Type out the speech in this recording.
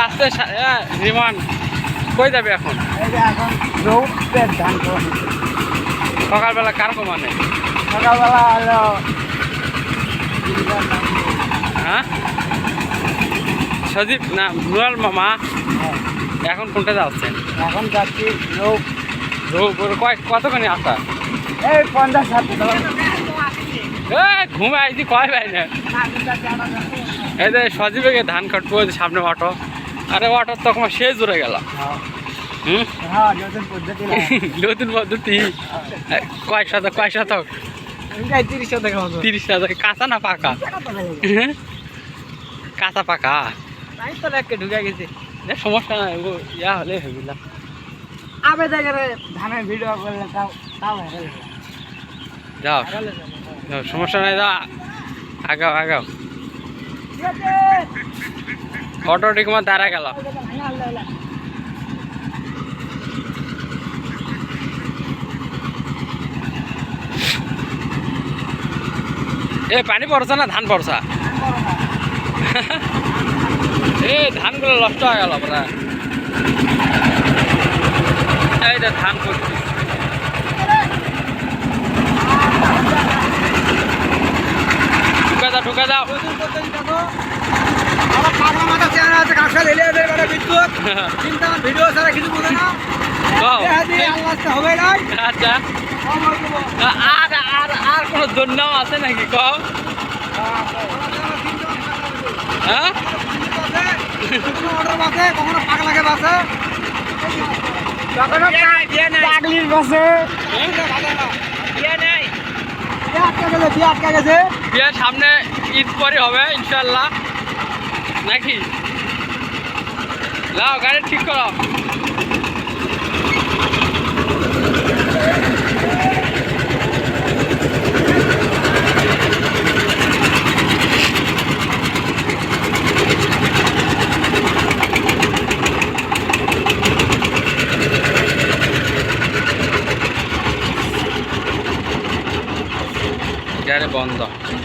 আস্তে রিমান কই যাবে এখন। সকালবেলা কার কমানে? সকালবেলা হলো হ্যাঁ? সজীব না নুরাল মামা হ্যাঁ, এখন কোনটা যাচ্ছেন? এখন যাচ্ছি রৌদ রোগ কয় কতখানি আসা এই পঞ্চাশ ষাট ঘুমে আইছি কয় ভাই না এই যে সজীবেকে ধান কাটবো ওই সামনে অটো। আরে অটো তো তোমার শেষ জুড়ে গেল। নতুন পদ্ধতি। কয় শতক কয় শতক? তিরিশ হাজার কাঁচা না পাকা? কাঁচা পাকা? ঢুকে গেছে সমস্যা নাই ইয়া হলে আবে দেখে ধানের ভিডিও করলে তাও তাও। যাও, সমস্যা নাই যা আগাও আগাও। অটো ঠিক মতো দাঁড়া গেল। এ, পানি পড়ছে না ধান পড়ছা এ, ধানগুলো নষ্ট হয়ে গেল পুরা এই ধান পড়ছি ঢুকা নতুন আমার পাগলা মাথা চেহারা আছে কাঁকশাল এলে এদের করে বিদ্যুৎ কিন্তু ভিডিও ছাড়া কিছু বোঝে না হবে নাই আচ্ছা কম হয়ে যাব। আর আর আর কোনো জন্য আছে নাকি কও হ্যাঁ কখনো পাগলাকে বাসে কখনো পাগলির বাসে আটকা সামনে ঈদ পরে হবে ইনশাল্লাহ নাকি? লাও গাড়ি ঠিক করো 家的帮子。